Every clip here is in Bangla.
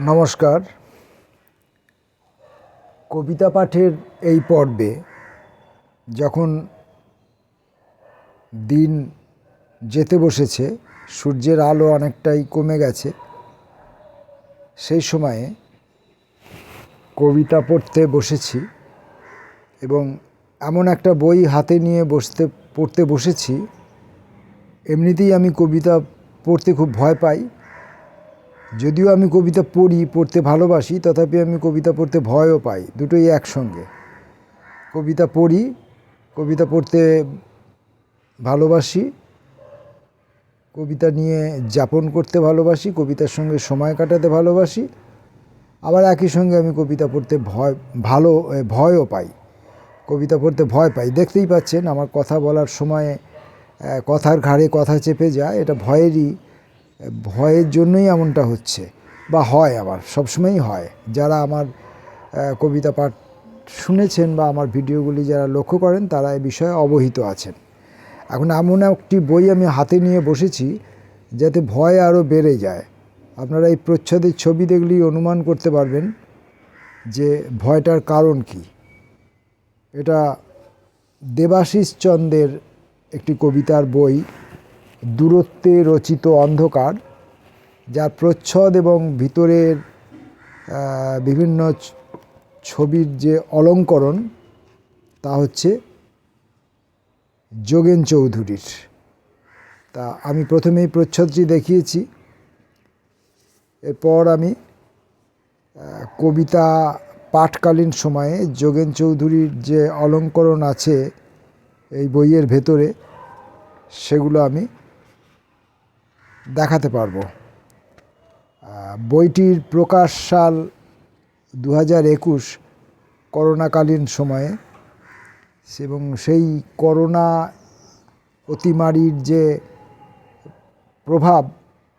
নমস্কার। কবিতা পাঠের এই পর্বে যখন দিন যেতে বসেছে, সূর্যের আলো অনেকটাই কমে গেছে, সেই সময়ে কবিতা পড়তে বসেছি এবং এমন একটা বই হাতে নিয়ে বসতে, পড়তে বসেছি, এমনিতেই আমি কবিতা পড়তে খুব ভয় পাই। যদিও আমি কবিতা পড়ি, পড়তে ভালোবাসি, তথাপি আমি কবিতা পড়তে ভয়ও পাই, দুটোই একসঙ্গে। কবিতা পড়ি, কবিতা পড়তে ভালোবাসি, কবিতা নিয়ে যাপন করতে ভালোবাসি, কবিতার সঙ্গে সময় কাটাতে ভালোবাসি, আবার একই সঙ্গে আমি কবিতা পড়তে ভয়, ভালো ভয়ও পাই। কবিতা পড়তে ভয় পাই। দেখতেই পাচ্ছেন, আমার কথা বলার সময়ে কথার ঘাড়ে কথা চেপে যায়, এটা ভয়েরই ভয়ের জন্যই এমনটা হচ্ছে, বা হয় আবার, সবসময়ই হয়। যারা আমার কবিতা পাঠ শুনেছেন বা আমার ভিডিওগুলি যারা লক্ষ্য করেন, তারা এই বিষয়ে অবহিত আছেন। এখন এমন একটি বই আমি হাতে নিয়ে বসেছি, যাতে ভয় আরও বেড়ে যায়। আপনারা এই প্রচ্ছদের ছবি দেখলেই অনুমান করতে পারবেন যে ভয়টার কারণ কি। এটা দেবাশিস চন্দ্রের একটি কবিতার বই। দূরত্বে রচিত অন্ধকার, যার প্রচ্ছদ এবং ভিতরের বিভিন্ন ছবির যে অলঙ্করণ, তা হচ্ছে যোগেন চৌধুরীর। তা আমি প্রথমেই প্রচ্ছদটি দেখিয়েছি, এরপর আমি কবিতা পাঠকালীন সময়ে যোগেন চৌধুরীর যে অলঙ্করণ আছে এই বইয়ের ভেতরে, সেগুলো আমি দেখাতে পারব। বইটির প্রকাশ সাল দু হাজার একুশ করোনাকালীন সময়ে এবং সেই করোনা অতিমারির যে প্রভাব,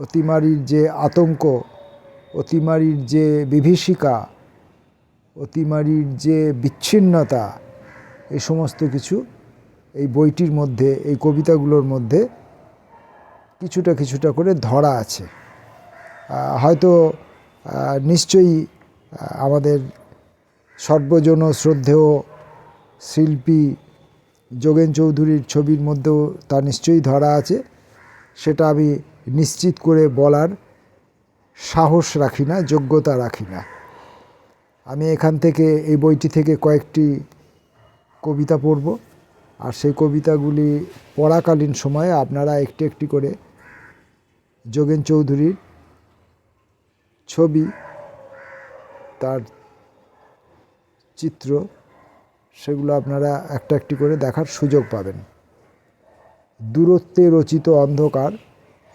অতিমারির যে আতঙ্ক, অতিমারির যে বিভীষিকা, অতিমারির যে বিচ্ছিন্নতা, এই সমস্ত কিছু এই বইটির মধ্যে, এই কবিতাগুলোর মধ্যে কিছুটা কিছুটা করে ধরা আছে। হয়তো নিশ্চয়ই আমাদের সর্বজন শ্রদ্ধেয় শিল্পী যোগেন চৌধুরীর ছবির মধ্যেও তা নিশ্চয়ই ধরা আছে। সেটা আমি নিশ্চিত করে বলার সাহস রাখি না, যোগ্যতা রাখি না। আমি এখান থেকে, এই বইটি থেকে কয়েকটি কবিতা পড়ব। আর সেই কবিতাগুলি পড়াকালীন সময়ে আপনারা একটি একটি করে যোগেন চৌধুরীর ছবি, তার চিত্র, সেগুলো আপনারা একটা একটি করে দেখার সুযোগ পাবেন। দূরত্বে রচিত অন্ধকার,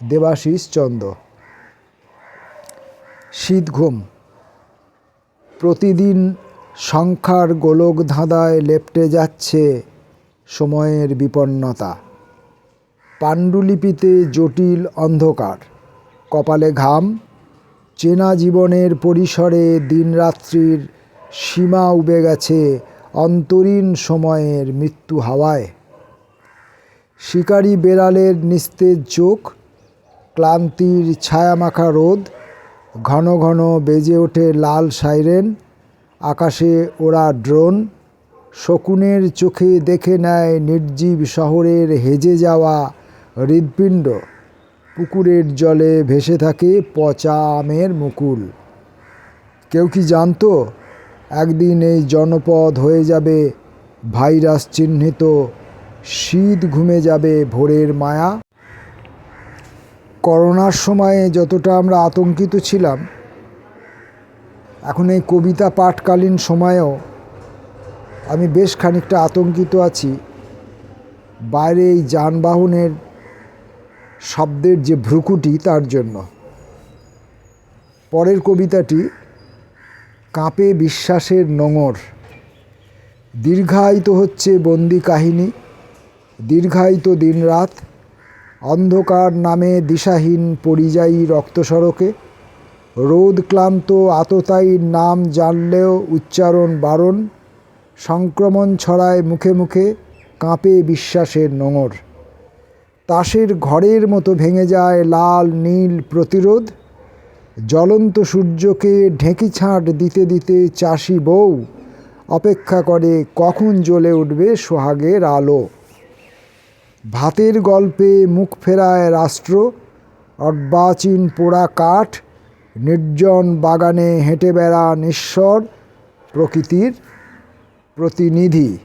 দেবাশিস চন্দ্র শীত ঘুম। প্রতিদিন সংখ্যার গোলক ধাঁধায় লেপটে যাচ্ছে সময়ের বিপন্নতা। পাণ্ডুলিপিতে জটিল অন্ধকার। কপালে ঘাম। চেনা জীবনের পরিসরে দিনরাত্রির সীমা উবে গেছে অন্তরীণ সময়ের মৃত্যু হাওয়ায়। শিকারী বেড়ালের নিস্তেজ চোখ, ক্লান্তির ছায়ামাখা রোদ, ঘন ঘন বেজে ওঠে লাল সাইরেন, আকাশে ওরা ড্রোন শকুনের চোখে দেখে নেয় নির্জীব শহরের হেজে যাওয়া হৃৎপিণ্ড। পুকুরের জলে ভেসে থাকে পচা আমের মুকুল। কেউ কি জানতো? একদিন এই জনপদ হয়ে যাবে ভাইরাস চিহ্নিত, শীত ঘুমে যাবে ভোরের মায়া। করোনার সময়ে যতটা আমরা আতঙ্কিত ছিলাম, এখন এই কবিতা পাঠকালীন সময়েও আমি বেশ খানিকটা আতঙ্কিত আছি। বাইরে এই যানবাহনের শব্দের যে ভ্রুকুটি তার জন্য। পরের কবিতাটি, কাঁপে বিশ্বাসের নোঙর। দীর্ঘায়িত হচ্ছে বন্দি কাহিনী। দীর্ঘায়িত দিনরাত। অন্ধকার নামে দিশাহীন পরিযায়ী রক্তসড়কে রোদ ক্লান্ত আততায়ীর নাম জানলেও উচ্চারণ বারণ। সংক্রমণ ছড়ায় মুখে মুখে, কাঁপে বিশ্বাসের নোঙর। তাসের ঘরের মতো ভেঙে যায় লাল নীল প্রতিরোধ। জ্বলন্ত সূর্যকে ঢেঁকি ছাঁট দিতে দিতে চাষি বউ অপেক্ষা করে কখন জ্বলে উঠবে সোহাগের আলো। ভাতের গল্পে মুখ ফেরায় রাষ্ট্র, অর্বাচীন পোড়া কাঠ, নির্জন বাগানে হেঁটে বেড়া নিঃস্বর প্রকৃতির। প্রতিনিধি।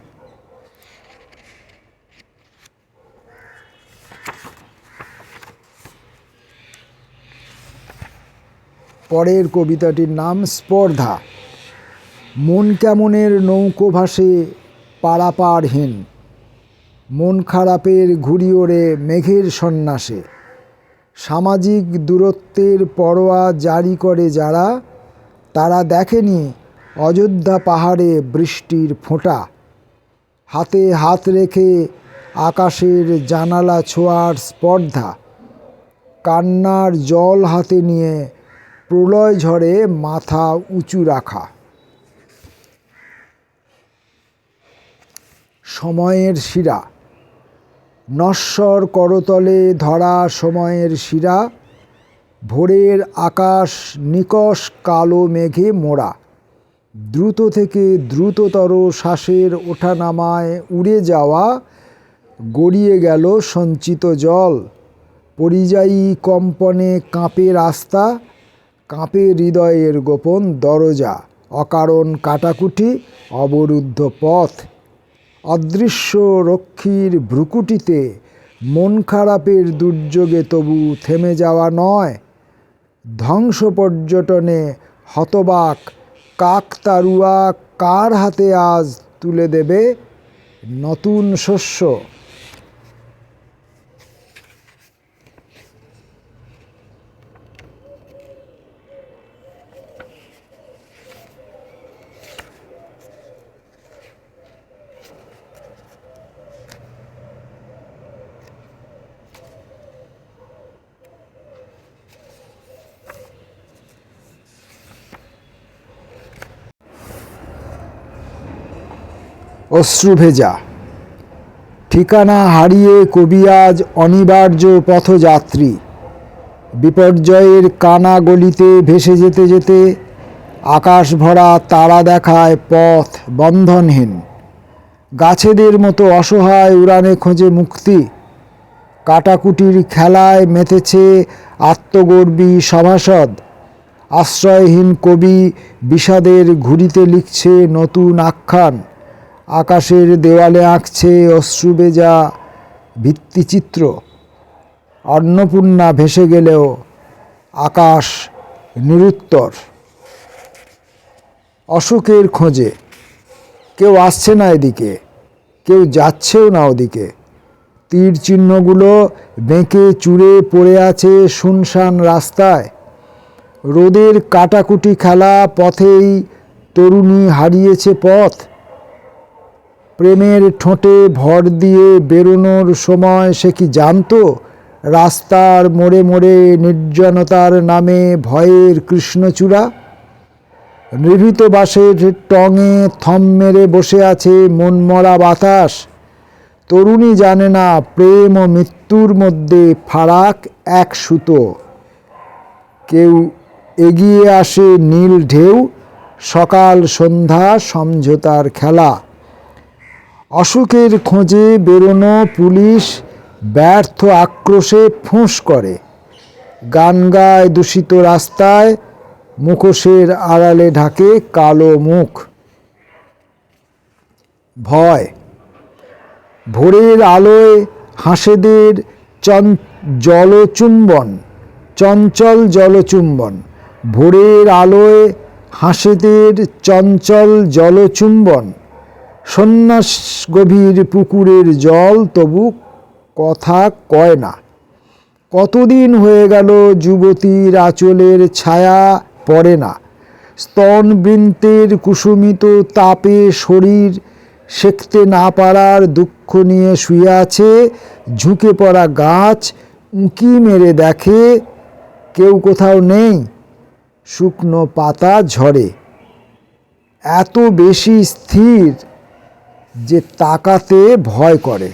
পরের কবিতাটির নাম স্পর্ধা। মন কেমনের নৌকো ভাসে পারাপারহীন। মন খারাপের ঘুড়ি ওড়ে মেঘের সন্ন্যাসে। সামাজিক দূরত্বের পরোয়া জারি করে যারা, তারা দেখেনি অযোধ্যা পাহাড়ে বৃষ্টির ফোঁটা। হাতে হাত রেখে আকাশের জানালা ছোঁয়ার স্পর্ধা। কান্নার জল হাতে নিয়ে প্রলয় ঝড়ে মাথা উঁচু রাখা। সময়ের শিরা। নশ্বর করতলে ধরা সময়ের শিরা। ভোরের আকাশ নিকষ কালো মেঘে মোড়া। দ্রুত থেকে দ্রুততর শ্বাসের ওঠানামায় উড়ে যাওয়া, গড়িয়ে গেল সঞ্চিত জল। পরিযায়ী কম্পনে কাঁপে রাস্তা, কাঁপে হৃদয়ের গোপন দরজা, অকারণ কাটাকুটি, অবরুদ্ধ পথ। অদৃশ্য রক্ষীর ভ্রুকুটিতে মন খারাপের দুর্যোগে তবু থেমে যাওয়া নয়। ধ্বংস পর্যটনে হতবাক কাকতারুয়া কার হাতে আজ তুলে দেবে নতুন শস্য? অশ্রুভেজা ঠিকানা হারিয়ে কবি আজ অনিবার্য পথযাত্রী। বিপর্যয়ের কানা গলিতে ভেসে যেতে যেতে আকাশ ভরা তারা দেখায় পথ বন্ধনহীন। গাছেদের মতো অসহায় উড়ানে খোঁজে মুক্তি। কাটাকুটির খেলায় মেতেছে আত্মগর্বী সভাসদ। আশ্রয়হীন কবি বিষাদের ঘুরিতে লিখছে নতুন আখ্যান। আকাশের দেওয়ালে আঁকছে অশ্রুবেজা ভিত্তিচিত্র। অন্নপূর্ণা ভেসে গেলেও আকাশ নিরুত্তর। অশোকের খোঁজে। কেউ আসছে না এদিকে। কেউ যাচ্ছেও না ওদিকে। তীর চিহ্নগুলো বেঁকে চুড়ে পড়ে আছে শুনশান রাস্তায়। রোদের কাটাকুটি খেলা পথেই তরুণী হারিয়েছে পথ। প্রেমের ঠোঁটে ভর দিয়ে বেরোনোর সময় সে কি জানতো? রাস্তার মোড়ে মোড়ে নির্জনতার নামে ভয়ের কৃষ্ণচূড়া? নিভৃত বাসের টঙে থম মেরে বসে আছে মনমরা বাতাস। তরুণী জানে না প্রেম ও মৃত্যুর মধ্যে ফারাক এক সুতো। কেউ এগিয়ে আসে নীল ঢেউ, সকাল সন্ধ্যা সমঝোতার খেলা। অসুখের খোঁজে বেরোনো পুলিশ ব্যর্থ আক্রোশে ফোঁস করে। গান গায় দূষিত রাস্তায়, মুখোশের আড়ালে ঢাকে কালো মুখ। ভয়। ভোরের আলোয় হাঁসেদের চন জলচুম্বন, চঞ্চল জলচুম্বন। ভোরের আলোয় হাঁসেদের চঞ্চল জলচুম্বন। সন্ন্যাস গভীর পুকুরের জল তবু কথা কয় না। কতদিন হয়ে গেল যুবতীর আঁচলের ছায়া পড়ে না। স্তন বৃন্তের কুসুমিত তাপে শরীর সেঁকতে না পারার দুঃখ নিয়ে শুয়ে আছে, ঝুঁকে পড়া গাছ উঁকি মেরে দেখে কেউ কোথাও নেই, শুকনো পাতা ঝরে। এত বেশি স্থির যে তাকাতে ভয় করে।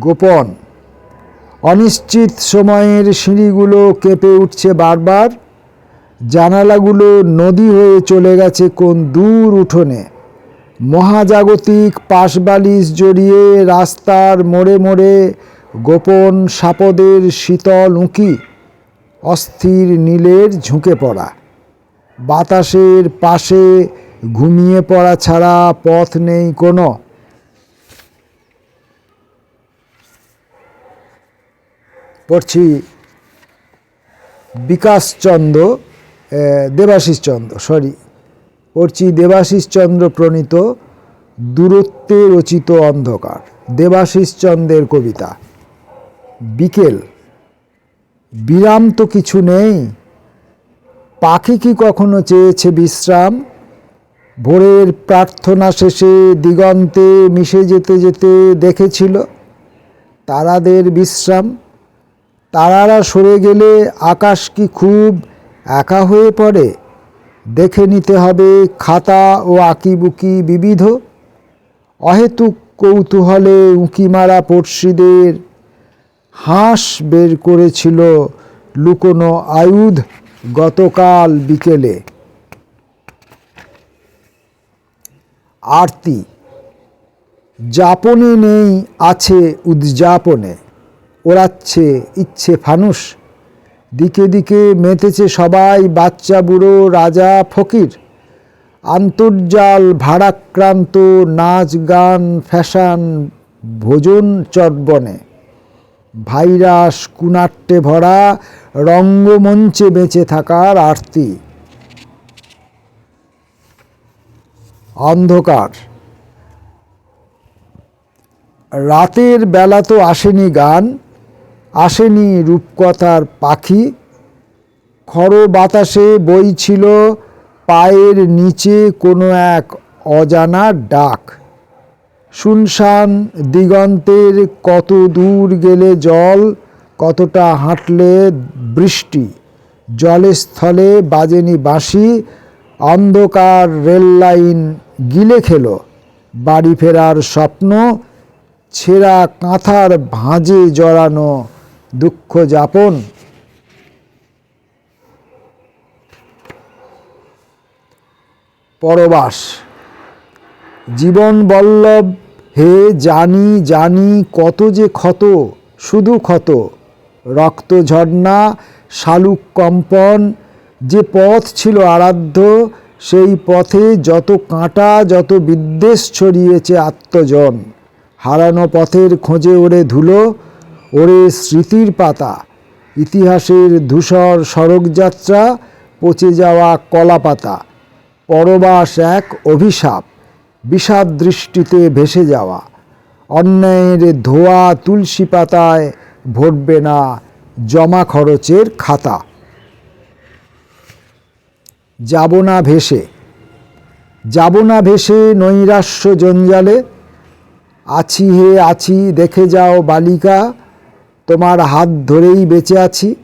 গোপন, অনিশ্চিত সময়ের সিঁড়িগুলো কেঁপে উঠছে বারবার। জানালাগুলো নদী হয়ে চলে গেছে কোন দূর উঠোনে। মহাজাগতিক পাশবালিশ জড়িয়ে রাস্তার মোড়ে মোড়ে গোপন সাপদের শীতল উঁকি, অস্থির নীলের ঝুঁকে পড়া, বাতাসের পাশে ঘুমিয়ে পড়া ছাড়া পথ নেই কোনো। পড়ছি বিকাশচন্দ্র দেবাশিস চন্দ্র সরি পড়ছি দেবাশিস চন্দ্র প্রণীত, দূরত্বে রচিত অন্ধকার দেবাশিস চন্দ্রের কবিতা। বিকেল। বিরাম তো কিছু নেই। পাখি কি কখনো চেয়েছে বিশ্রাম? ভোরের প্রার্থনা শেষে দিগন্তে মিশে যেতে যেতে দেখেছিল তারাদের বিশ্রাম। তারারা সরে গেলে আকাশ কি খুব একা হয়ে পড়ে? দেখে নিতে হবে খাতা ও আঁকিবুকি বিবিধ। অহেতুক কৌতূহলে উঁকি মারা পড়শিদের হাঁস বের করেছিল লুকোনো আয়ুধ গতকাল বিকেলে। আরতি যাপনে নেই আছে উদযাপনে। ওড়াচ্ছে ইচ্ছে ফানুস দিকে দিকে মেতেছে সবাই বাচ্চা বুড়ো রাজা ফকির। আন্তর্জাল ভাড়াক্রান্ত নাচ গান ফ্যাশন ভোজন চটবনে ভাইরাস কুনাট্যে ভরা রঙ্গমঞ্চে বেঁচে থাকার আরতি। অন্ধকার। রাতের বেলা তো আসেনি গান, আসেনি রূপকথার পাখি। খড় বাতাসে বইছিল পায়ের নিচে কোনো এক অজানা ডাক। শুনশান দিগন্তের কত দূর গেলে জল, কতটা হাঁটলে বৃষ্টি। জলে স্থলে বাজেনি বাঁশি, অন্ধকার রেল লাইন গিলে খেল। বাড়ি ফেরার স্বপ্ন, ছেঁড়া কাঁথার ভাঁজে জড়ানো দুঃখ যাপন। পরবাস। জীবন বল্লভ হে জানি জানি কত যে ক্ষত, শুধু ক্ষত। রক্ত ঝর্ণা, শালুক কম্পন, যে পথ ছিল আরাধ্য, সেই পথে যত কাঁটা, যত বিদ্বেষ ছড়িয়েছে আত্মজন। হারানো পথের খোঁজে ওরে ধুলো ওরে স্মৃতির পাতা। ইতিহাসের ধূসর সড়কযাত্রা, পচে যাওয়া কলাপাতা। পরবাস এক অভিশাপ। বিষাদ দৃষ্টিতে ভেসে যাওয়া। অন্যায়ের ধোয়া তুলসী পাতায় ভরবে না জমা খরচের খাতা। যাব না ভেসে। যাব না ভেসে নৈরাশ্য জঞ্জালে। আছি হে, আছি, দেখে যাও বালিকা, তোমার হাত ধরেই বেঁচে আছি।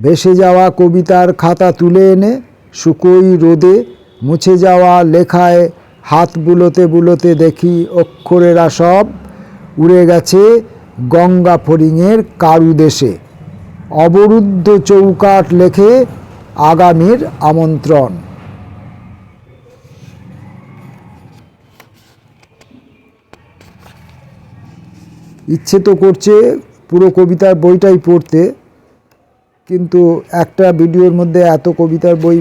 ভেসে যাওয়া কবিতার খাতা তুলে এনে, শুকোই রোদে মুছে যাওয়া লেখায় হাত বুলোতে বুলোতে দেখি অক্ষরেরা সব উড়ে গেছে গঙ্গা ফড়িংয়ের কারু দেশে অবরুদ্ধ চৌকাট লেখে আগামীর আমন্ত্রণ। ইচ্ছে তো করছে পুরো কবিতার বইটাই পড়তে, কিন্তু একটা ভিডিওর মধ্যে এত কবিতার বই,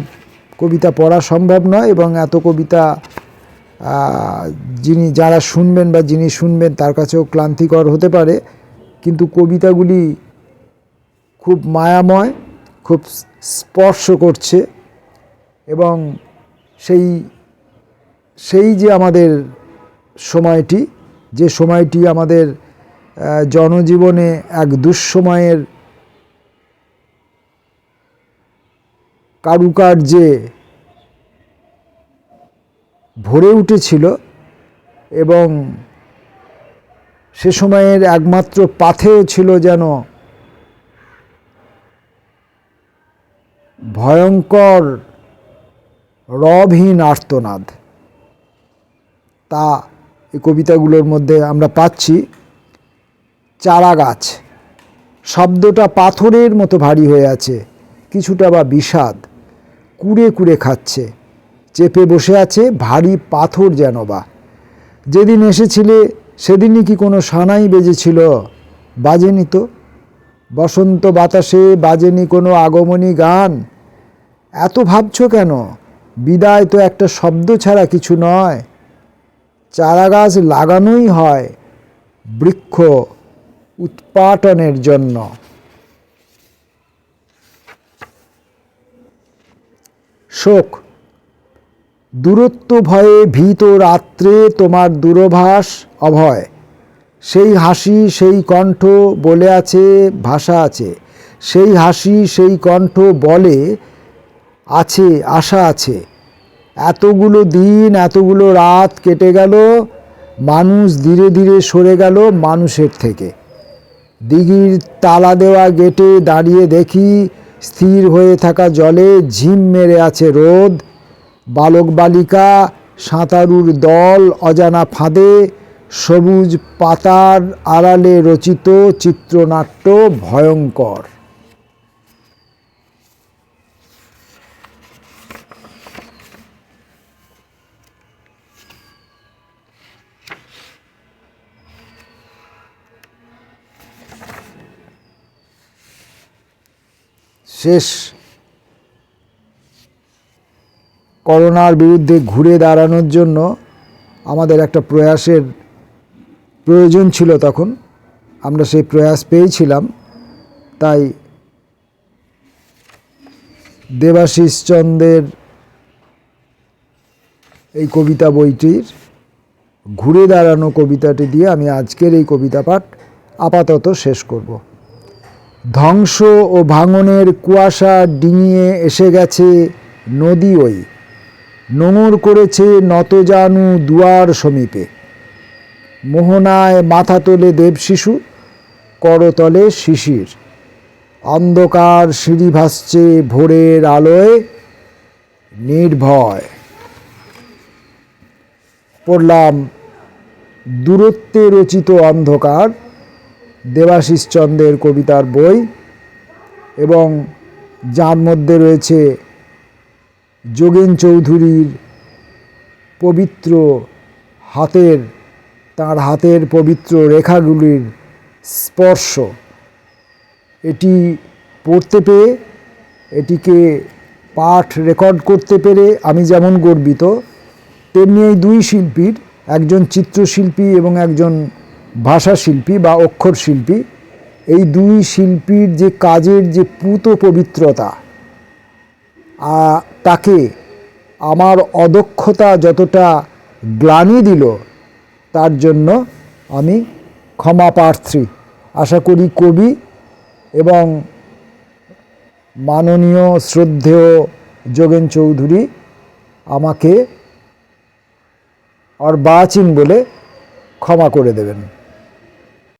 কবিতা পড়া সম্ভব নয় এবং এত কবিতা যিনি যারা শুনবেন বা যিনি শুনবেন তার কাছেও ক্লান্তিকর হতে পারে, কিন্তু কবিতাগুলি খুব মায়াময়, খুব স্পর্শ করছে এবং সেই সেই যে আমাদের সময়টি, যে সময়টি আমাদের জনজীবনে এক দুঃসময়ের কারুকার্যে ভরে উঠেছিল এবং সে সময়ের একমাত্র পাথেও ছিল যেন ভয়ঙ্কর রবহীন আর্তনাদ। তা এই কবিতাগুলোর মধ্যে আমরা পাচ্ছি, চারা গাছ। শব্দটা পাথরের মতো ভারী হয়ে আছে, কিছুটা বা বিষাদ, কুড়ে কুড়ে খাচ্ছে। চেপে বসে আছে ভারী পাথর যেন বা। যেদিন এসেছিলে, সেদিনই কি কোনো সানাই বেজেছিল? বাজেনি তো। বসন্ত বাতাসে বাজেনি কোনো আগমনী গান। এত ভাবছ কেন? বিদায় তো একটা শব্দ ছাড়া কিছু নয়। চারা গাছ লাগানোই হয় বৃক্ষ উৎপাটনের জন্য। শোক দূরত্ব ভয়ে ভীত রাত্রে তোমার দূরভাষ অভয়। সেই হাসি, সেই কণ্ঠ বলে আছে, ভাষা আছে। সেই হাসি, সেই কণ্ঠ বলে আছে, আশা আছে। এতগুলো দিন, এতগুলো রাত কেটে গেল, মানুষ ধীরে ধীরে সরে গেল মানুষের থেকে। দিঘির তালা দেওয়া গেটে দাঁড়িয়ে দেখি, স্থির হয়ে থাকা জলে ঝিম মেরে আছে রোদ। বালক বালিকা সাঁতারুর দল অজানা ফাঁদে সবুজ পাতার আড়ালে রচিত চিত্রনাট্য ভয়ঙ্কর। শেষ। করোনার বিরুদ্ধে ঘুরে দাঁড়ানোর জন্য আমাদের একটা প্রয়াসের প্রয়োজন ছিল তখন। আমরা সেই প্রয়াস পেয়েছিলাম। তাই দেবাশিস চন্দ্রের এই কবিতা বইটির ঘুরে দাঁড়ানো কবিতাটি দিয়ে আমি আজকের এই কবিতা পাঠ আপাতত শেষ করব। ধ্বংস ও ভাঙনের কুয়াশা ডিঙিয়ে এসে গেছে নদী ওই। নোঙর করেছে নতজানু দুয়ার সমীপে। মোহনায় মাথা তোলে দেবশিশু, করতলে শিশির। অন্ধকার সিঁড়ি ভাসছে ভোরের আলোয়, নির্ভয়। পড়লাম দূরত্বে রচিত অন্ধকার দেবাশিস চন্দ্রের কবিতার বই এবং যার মধ্যে রয়েছে যোগেন চৌধুরীর পবিত্র হাতের, তার হাতের পবিত্র রেখাগুলির স্পর্শ। এটি পড়তে পেয়ে, এটিকে পাঠ রেকর্ড করতে পেরে আমি যেমন গর্বিত, তেমনি এই দুই শিল্পীর, একজন চিত্রশিল্পী এবং একজন ভাষাশিল্পী বা অক্ষর শিল্পী এই দুই শিল্পীর যে কাজের যে পুত পবিত্রতা তাকে আমার অদক্ষতা যতটা গ্লানি দিল, তার জন্য আমি ক্ষমা প্রার্থী। আশা করি কবি এবং মাননীয় শ্রদ্ধেয় যোগেন চৌধুরী আমাকে অর্বাচীন বলে ক্ষমা করে দেবেন।